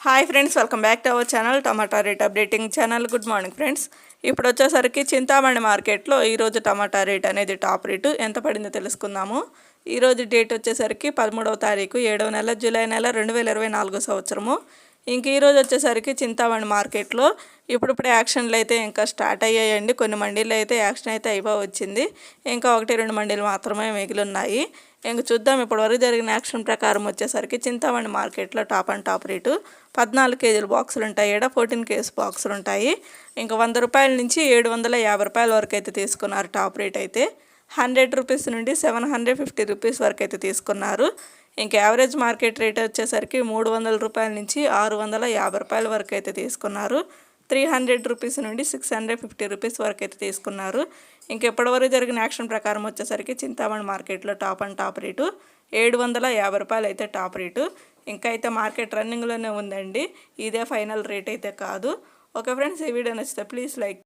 Hi friends welcome back to our channel tomato rate updating channel good morning friends ఇప్పుడు వచ్చేసరికి చింతామణి మార్కెట్లో ఈరోజు tomato rate అనేది top rate. ఎంత పడిందో తెలుసుకుందాము. ఈరోజు డేట్ వచ్చేసరికి పదమూడవ తారీఖు ఏడవ నెల జూలై నెల రెండు వేల ఇరవై నాలుగో సంవత్సరము. ఇంక ఈరోజు వచ్చేసరికి చింతామణి మార్కెట్లో. ఇప్పుడిప్పుడే యాక్షన్లు అయితే ఇంకా స్టార్ట్ అయ్యాయండి. కొన్ని మండీలు అయితే యాక్షన్ అయితే అయిపో వచ్చింది. ఇంకా ఒకటి రెండు మండీలు మాత్రమే మిగిలి ఉన్నాయి ఇంక చూద్దాం ఇప్పటివరకు జరిగిన యాక్షన్ ప్రకారం వచ్చేసరికి చింతామణి మార్కెట్లో టాప్ అండ్ టాప్ రేటు పద్నాలుగు కేజీల బాక్సులు ఉంటాయి. ఇక్కడ ఫోర్టీన్ కేజీ బాక్సులు ఉంటాయి. ఇంకా వంద రూపాయల నుంచి ఏడు వందల యాభై రూపాయల వరకు అయితే తీసుకున్నారు టాప్ రేట్ అయితే. హండ్రెడ్ రూపీస్ నుండి సెవెన్ హండ్రెడ్ ఫిఫ్టీ రూపీస్ వరకు అయితే తీసుకున్నారు. ఇంక యావరేజ్ మార్కెట్ రేట్ వచ్చేసరికి మూడు వందల రూపాయల నుంచి ఆరు వందల యాభై రూపాయల వరకు అయితే తీసుకున్నారు. త్రీ హండ్రెడ్ రూపీస్ నుండి సిక్స్ హండ్రెడ్ ఫిఫ్టీ రూపీస్ వరకు అయితే తీసుకున్నారు. ఇంకెప్పటివరకు జరిగిన యాక్షన్ ప్రకారం వచ్చేసరికి చింతామణి మార్కెట్లో టాప్ అండ్ టాప్ రేటు ఏడు వందల యాభై రూపాయలు అయితే టాప్ రేటు. ఇంకా అయితే మార్కెట్ రన్నింగ్లోనే ఉందండి. ఇదే ఫైనల్ రేట్ అయితే కాదు. ఓకే ఫ్రెండ్స్ ఈ వీడియో నచ్చితే ప్లీజ్ లైక్